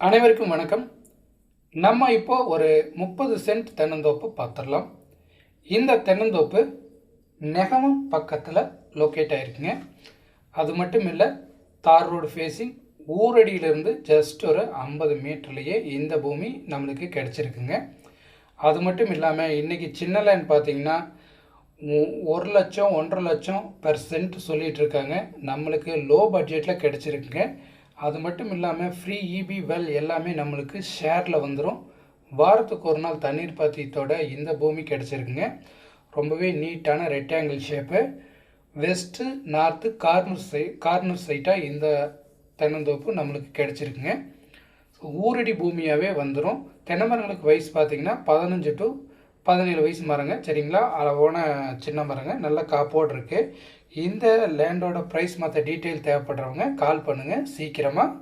அனைவருக்கும் வணக்கம். நம்ம இப்போ ஒரு முப்பது சென்ட் தென்னந்தோப்பு பார்த்துடலாம் இந்த தென்னந்தோப்பு நெகமம் பக்கத்தில் லொக்கேட் ஆகிருக்குங்க அது மட்டும் இல்லை தார் ரோடு ஃபேஸிங் ஊரடியிலேருந்து ஜஸ்ட் ஒரு ஐம்பது மீட்டர்லேயே இந்த பூமி நம்மளுக்கு கிடச்சிருக்குங்க. அது மட்டும் இல்லாமல் இன்றைக்கி சின்ன லேண்ட் பார்த்தீங்கன்னா ஒரு லட்சம் ஒன்றரை லட்சம் பெர் சென்ட் சொல்லிகிட்ருக்காங்க நம்மளுக்கு லோ பட்ஜெட்டில் கிடச்சிருக்குங்க. அது மட்டும் இல்லாமல் ஃப்ரீ இபி வெல் எல்லாமே நம்மளுக்கு ஷேரில் வந்துடும் வாரத்துக்கு ஒரு நாள் தண்ணீர் பாத்தியத்தோட இந்த பூமி கிடச்சிருக்குங்க. ரொம்பவே நீட்டான rectangle shape west north corner சை கார்னர் சைட்டாக இந்த தென்னந்தோப்பு நம்மளுக்கு கிடச்சிருக்குங்க. ஊரடி பூமியாகவே வந்துடும் தென்னை மரங்களுக்கு வயசு பார்த்தீங்கன்னா பதினஞ்சு டு பதினேழு வயசு மரங்க சரிங்களா? அளவான சின்ன மரங்க நல்ல காப்போடு இருக்குது இந்த லேண்டோட ப்ரைஸ் மற்ற டீட்டெயில் தேவைப்படுறவங்க கால் பண்ணுங்கள் சீக்கிரமாக